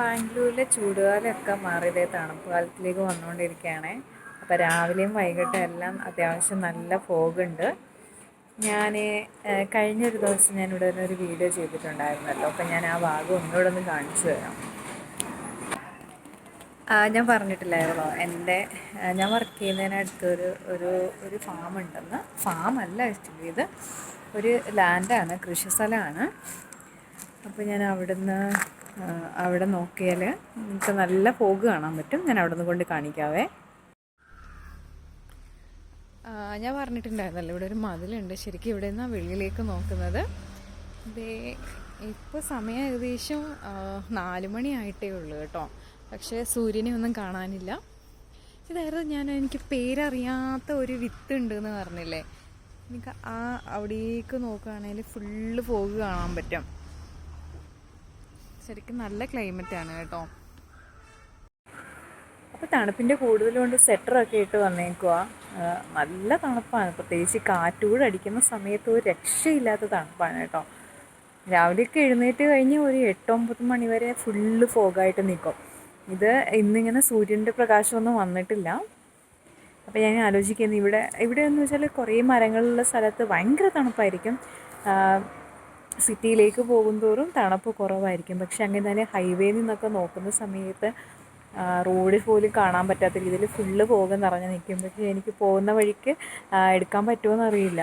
ബാംഗ്ലൂരിലെ ചൂടുകാലമൊക്കെ മാറിയതേ തണുപ്പ് കാലത്തിലേക്ക് വന്നുകൊണ്ടിരിക്കുകയാണേ. അപ്പോൾ രാവിലെയും വൈകിട്ടും എല്ലാം അത്യാവശ്യം നല്ല ഫോഗുണ്ട്. ഞാൻ കഴിഞ്ഞൊരു ദിവസം ഞാൻ ഇവിടെ ഒരു വീഡിയോ ചെയ്തിട്ടുണ്ടായിരുന്നല്ലോ. അപ്പം ഞാൻ ആ ഭാഗം ഒന്നുകൂടെ ഒന്ന് കാണിച്ചു തരാം. ഞാൻ പറഞ്ഞിട്ടില്ലായിരുന്നോ? എന്റെ ഞാൻ വർക്ക് ചെയ്യുന്നതിനടുത്തൊരു ഒരു ഒരു ഫാം ഉണ്ടെന്ന്. ഫാം അല്ല ആക്ച്വലി ഇത് ഒരു ലാൻഡാണ് കൃഷി സ്ഥലമാണ്. അപ്പോൾ ഞാൻ അവിടുന്ന് അവിടെ നോക്കിയാൽ നിങ്ങൾക്ക് നല്ല ഫോഗ് കാണാൻ പറ്റും. ഞാൻ അവിടെ നിന്ന് കൊണ്ട് കാണിക്കാവേ. ഞാൻ പറഞ്ഞിട്ടുണ്ടായിരുന്നല്ലോ ഇവിടെ ഒരു മതിലുണ്ട്. ശരിക്കും ഇവിടെ നിന്നാണ് വെളിയിലേക്ക് നോക്കുന്നത്. ഇപ്പോൾ സമയം ഏകദേശം നാല് മണി ആയിട്ടേ ഉള്ളൂ കേട്ടോ. പക്ഷേ സൂര്യനെ ഒന്നും കാണാനില്ല. ഇതായിരുന്നു ഞാൻ എനിക്ക് പേരറിയാത്ത ഒരു വിത്ത് ഉണ്ട് എന്ന് പറഞ്ഞില്ലേ? എനിക്ക് ആ അവിടേക്ക് നോക്കുകയാണെങ്കിൽ ഫുള്ള് ഫോഗ് കാണാൻ പറ്റും. ശരിക്കും നല്ല ക്ലൈമറ്റ് ആണ് കേട്ടോ. അപ്പോൾ തണുപ്പിന്റെ കൂടുതലുകൊണ്ട് സ്വെറ്ററൊക്കെ ഇട്ട് വന്നേക്കുക നല്ല തണുപ്പാണ്. പ്രത്യേകിച്ച് കാറ്റൂടെ അടിക്കുന്ന സമയത്ത് ഒരു രക്ഷയില്ലാത്ത തണുപ്പാണ് കേട്ടോ. രാവിലെയൊക്കെ എഴുന്നേറ്റ് കഴിഞ്ഞ് ഒരു എട്ടൊമ്പത് മണി വരെ ഫുള്ള് ഫോഗായിട്ട് നിൽക്കും ഇത് ഇന്നിങ്ങനെ സൂര്യന്റെ പ്രകാശമൊന്നും വന്നിട്ടില്ല. അപ്പോൾ ഞാൻ ആലോചിക്കുന്നത് ഇവിടെ ഇവിടെ എന്ന് വെച്ചാൽ കുറേ മരങ്ങളുള്ള സ്ഥലത്ത് ഭയങ്കര തണുപ്പായിരിക്കും. സിറ്റിയിലേക്ക് പോകുന്തോറും തണുപ്പ് കുറവായിരിക്കും. പക്ഷെ അങ്ങനെ തന്നെ ഹൈവേയിൽ നിന്നൊക്കെ നോക്കുന്ന സമയത്ത് റോഡിൽ പോലും കാണാൻ പറ്റാത്ത രീതിയിൽ ഫുള്ള് പോകം നിറഞ്ഞ് നിൽക്കും. പക്ഷേ എനിക്ക് പോകുന്ന വഴിക്ക് എടുക്കാൻ പറ്റുമോ അറിയില്ല.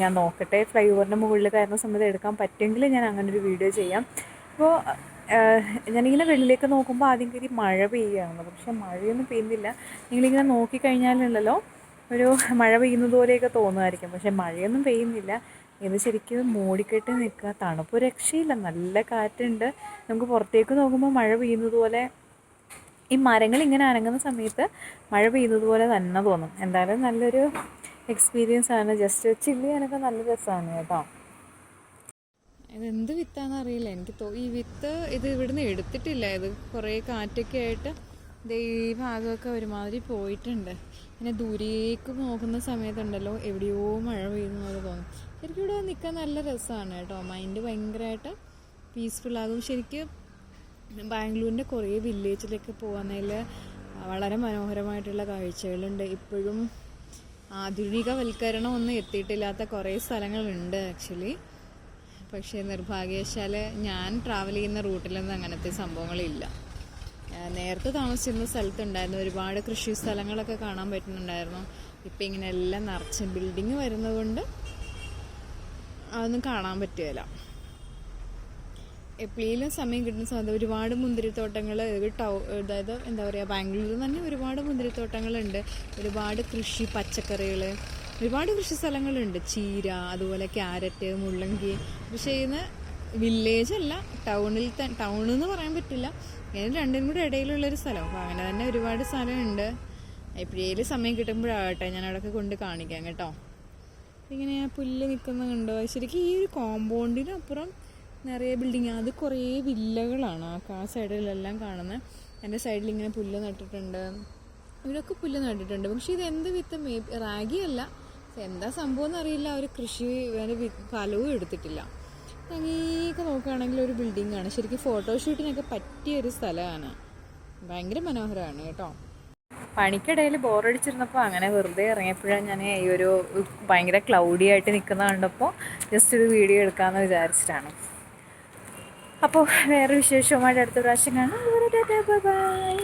ഞാൻ നോക്കട്ടെ ഫ്ലൈ ഓവറിന്റെ മുകളിൽ കയറുന്ന സമയത്ത് എടുക്കാൻ പറ്റുമെങ്കിൽ ഞാൻ അങ്ങനെ ഒരു വീഡിയോ ചെയ്യാം. അപ്പോൾ ഞാനിങ്ങനെ വെള്ളിലേക്ക് നോക്കുമ്പോൾ ആദ്യം കയറി മഴ പെയ്യുകയാണ് പക്ഷേ മഴയൊന്നും പെയ്യുന്നില്ല. നിങ്ങളിങ്ങനെ നോക്കിക്കഴിഞ്ഞാലുണ്ടല്ലോ ഒരു മഴ പെയ്യുന്നത് പോലെയൊക്കെ തോന്നുമായിരിക്കും. പക്ഷേ മഴയൊന്നും പെയ്യുന്നില്ല. ഇത് ശരിക്കും മൂടിക്കെട്ടി നിൽക്കുക. തണുപ്പ് രക്ഷയില്ല. നല്ല കാറ്റുണ്ട്. നമുക്ക് പുറത്തേക്ക് നോക്കുമ്പോൾ മഴ പെയ്യുന്നത് പോലെ ഈ മരങ്ങൾ ഇങ്ങനെ അനങ്ങുന്ന സമയത്ത് മഴ പെയ്യുന്നത് പോലെ തന്നെ തോന്നും. എന്തായാലും നല്ലൊരു എക്സ്പീരിയൻസ് ആണ്. ജസ്റ്റ് ചില്ല് ചെയ്യാനൊക്കെ നല്ല രസമാണ് കേട്ടോ. ഇതെന്ത് വിത്താന്ന് അറിയില്ല. എനിക്ക് തോ ഈ വിത്ത് ഇത് ഇവിടുന്ന് എടുത്തിട്ടില്ല. ഇത് കുറേ കാറ്റൊക്കെ ആയിട്ട് ദേ ഈ ഭാഗമൊക്കെ ഒരുമാതിരി പോയിട്ടുണ്ട്. പിന്നെ ദൂരേക്ക് നോക്കുന്ന സമയത്തുണ്ടല്ലോ എവിടെയോ മഴ പെയ്യുന്ന പോലെ. തോന്നും ശരിക്കും ഇവിടെ നിൽക്കാൻ നല്ല രസമാണ് കേട്ടോ. മൈൻഡ് ഭയങ്കരമായിട്ട് ആകും ശരിക്കും ബാംഗ്ലൂരിന്റെ കുറേ വില്ലേജിലൊക്കെ പോകുന്നതിൽ വളരെ മനോഹരമായിട്ടുള്ള കാഴ്ചകളുണ്ട്. ഇപ്പോഴും ആധുനികവൽക്കരണം ഒന്നും എത്തിയിട്ടില്ലാത്ത കുറേ സ്ഥലങ്ങളുണ്ട് ആക്ച്വലി പക്ഷേ നിർഭാഗ്യവശാൽ ഞാൻ ട്രാവൽ ചെയ്യുന്ന റൂട്ടിലൊന്നും അങ്ങനത്തെ സംഭവങ്ങളില്ല. നേരത്തെ താമസിച്ചിരുന്ന സ്ഥലത്തുണ്ടായിരുന്നു. ഒരുപാട് കൃഷി സ്ഥലങ്ങളൊക്കെ കാണാൻ പറ്റുന്നുണ്ടായിരുന്നു. ഇപ്പം ഇങ്ങനെ എല്ലാം നിറച്ച് ബിൽഡിങ് വരുന്നതുകൊണ്ട് അതൊന്നും കാണാൻ പറ്റുകയില്ല. എപ്പോഴേലും സമയം കിട്ടുന്ന സമയത്ത് ഒരുപാട് മുന്തിരിത്തോട്ടങ്ങൾ ടൗ അതായത് എന്താ പറയുക ബാംഗ്ലൂരിൽ തന്നെ ഒരുപാട് മുന്തിരിത്തോട്ടങ്ങളുണ്ട്. ഒരുപാട് കൃഷി പച്ചക്കറികൾ ഒരുപാട് കൃഷി സ്ഥലങ്ങളുണ്ട്. ചീര അതുപോലെ ക്യാരറ്റ് മുള്ളങ്കി പക്ഷേ ചെയ്യുന്ന വില്ലേജ് അല്ല ടൗണിൽ ടൗൺ എന്ന് പറയാൻ പറ്റില്ല. ഇങ്ങനെ രണ്ടിനും കൂടെ ഇടയിലുള്ളൊരു സ്ഥലം. അപ്പോൾ അങ്ങനെ തന്നെ ഒരുപാട് സ്ഥലമുണ്ട്. എപ്പോഴേലും സമയം കിട്ടുമ്പോഴാകട്ടെ ഞാൻ അവിടെയൊക്കെ കൊണ്ട് കാണിക്കാം കേട്ടോ. ഇങ്ങനെ പുല്ല് നിൽക്കുന്ന കണ്ടോ? ശരിക്കും ഈ ഒരു കോമ്പൗണ്ടിനപ്പുറം നിറയെ ബിൽഡിങ് അത് കുറേ വില്ലകളാണ് ആ സൈഡിലെല്ലാം കാണുന്നത് എന്റെ സൈഡിൽ ഇങ്ങനെ പുല്ല് നട്ടിട്ടുണ്ട്. ഇവരൊക്കെ പുല്ല് നട്ടിട്ടുണ്ട്. പക്ഷേ ഇത് എന്ത് വിത്ത്? മേ റാഗിയല്ല. എന്താ സംഭവം എന്നറിയില്ല. അവർ കൃഷി വി- ഫലവും എടുത്തിട്ടില്ല. അങ്ങനെയൊക്കെ നോക്കുകയാണെങ്കിൽ ഒരു ബിൽഡിംഗ് ആണ്. ശരിക്കും ഫോട്ടോഷൂട്ടിനൊക്കെ പറ്റിയ ഒരു സ്ഥലമാണ്. ഭയങ്കര മനോഹരമാണ് കേട്ടോ. പണിക്കിടയിൽ ബോറടിച്ചിരുന്നപ്പോൾ അങ്ങനെ വെറുതെ ഇറങ്ങിയപ്പോഴാണ് ഞാൻ ഈ ഒരു ഭയങ്കര ക്ലൗഡി ആയിട്ട് നിൽക്കുന്ന കണ്ടപ്പോൾ ജസ്റ്റ് ഒരു വീഡിയോ എടുക്കാമെന്ന് വിചാരിച്ചിട്ടാണ്. അപ്പോൾ വേറെ വിശേഷവുമായിട്ട് അടുത്ത പ്രാവശ്യം കാണാം. ബൈ.